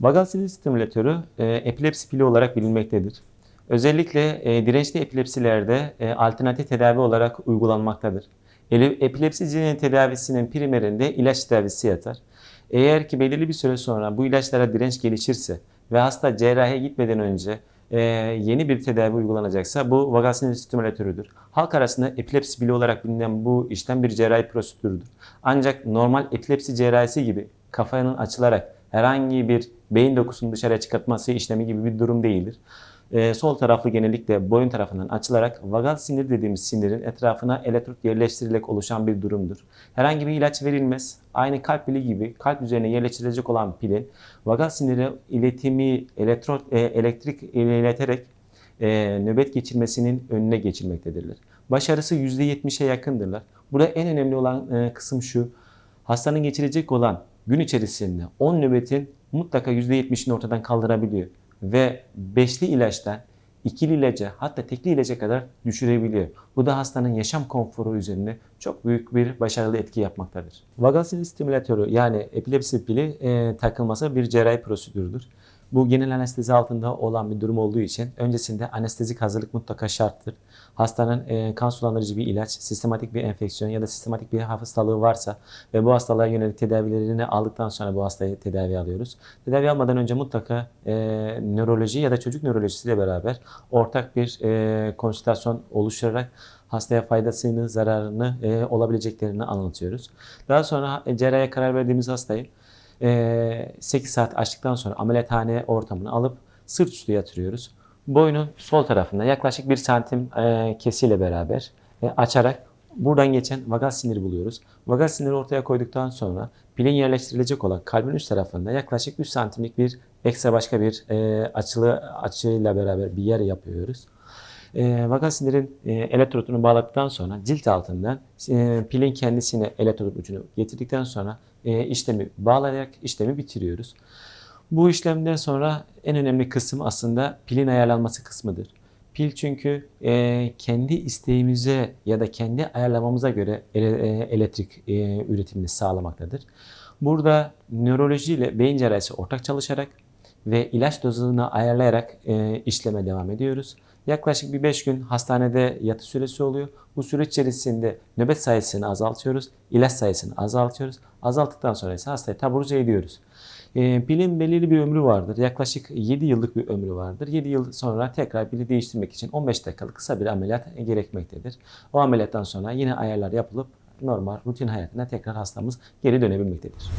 Vagal sinir stimülatörü e, epilepsi pili olarak bilinmektedir. Özellikle e, dirençli epilepsilerde e, alternatif tedavi olarak uygulanmaktadır. Epilepsi tedavisinin primerinde ilaç tedavisi yatar. Eğer ki belirli bir süre sonra bu ilaçlara direnç gelişirse ve hasta cerrahiye gitmeden önce e, yeni bir tedavi uygulanacaksa bu vagal sinir stimülatörüdür. Halk arasında epilepsi pili olarak bilinen bu işlem bir cerrahi prosedürdür. Ancak normal epilepsi cerrahisi gibi kafanın açılarak herhangi bir beyin dokusunu dışarıya çıkartması işlemi gibi bir durum değildir. Ee, sol tarafı genellikle boyun tarafından açılarak vagal sinir dediğimiz sinirin etrafına elektrot yerleştirilerek oluşan bir durumdur. Herhangi bir ilaç verilmez. Aynı kalp pili gibi kalp üzerine yerleştirilecek olan pilin vagal sinire iletimi elektrot, e, elektrik ileterek e, nöbet geçirmesinin önüne geçilmektedirler. Başarısı %70'e yakındırlar. Burada en önemli olan e, kısım şu. Hastanın geçirecek olan gün içerisinde 10 nöbetin mutlaka %70'ini ortadan kaldırabiliyor. Ve beşli ilaçtan ikili ilaca hatta tekli ilaca kadar düşürebiliyor. Bu da hastanın yaşam konforu üzerine çok büyük bir başarılı etki yapmaktadır. Vagal sinir stimülatörü yani epilepsi pili e, takılması bir cerrahi prosedürdür. Bu genel anestezi altında olan bir durum olduğu için öncesinde anestezik hazırlık mutlaka şarttır. Hastanın e, kan sulandırıcı bir ilaç, sistematik bir enfeksiyon ya da sistematik bir hastalığı varsa ve bu hastalığa yönelik tedavilerini aldıktan sonra bu hastayı tedavi alıyoruz. Tedavi almadan önce mutlaka e, nöroloji ya da çocuk nörolojisiyle beraber ortak bir e, konsültasyon oluşturarak hastaya faydasını, zararını, e, olabileceklerini anlatıyoruz. Daha sonra cerrahiye karar verdiğimiz hastayı 8 saat açtıktan sonra ameliyathane ortamına alıp sırt üstü yatırıyoruz. Boynun sol tarafında yaklaşık 1 santim e, kesiyle beraber e, açarak buradan geçen vagal siniri buluyoruz. Vagal siniri ortaya koyduktan sonra pilin yerleştirilecek olan kalbin üst tarafında yaklaşık 3 santimlik bir ekstra başka bir e, açılı açıyla beraber bir yer yapıyoruz. E, vagal sinirin e, elektrotunu bağladıktan sonra cilt altından e, pilin kendisine elektrot ucunu getirdikten sonra e, işlemi bağlayarak işlemi bitiriyoruz. Bu işlemden sonra en önemli kısım aslında pilin ayarlanması kısmıdır. Pil çünkü e, kendi isteğimize ya da kendi ayarlamamıza göre e, elektrik e, üretimini sağlamaktadır. Burada nöroloji ile beyin cerrahisi ortak çalışarak ve ilaç dozunu ayarlayarak e, işleme devam ediyoruz. Yaklaşık bir 5 gün hastanede yatı süresi oluyor. Bu süreç içerisinde nöbet sayısını azaltıyoruz, ilaç sayısını azaltıyoruz. Azalttıktan sonra ise hastayı taburcu ediyoruz. E, pilin belirli bir ömrü vardır. Yaklaşık 7 yıllık bir ömrü vardır. 7 yıl sonra tekrar pili değiştirmek için 15 dakikalık kısa bir ameliyat gerekmektedir. O ameliyattan sonra yine ayarlar yapılıp normal rutin hayatına tekrar hastamız geri dönebilmektedir.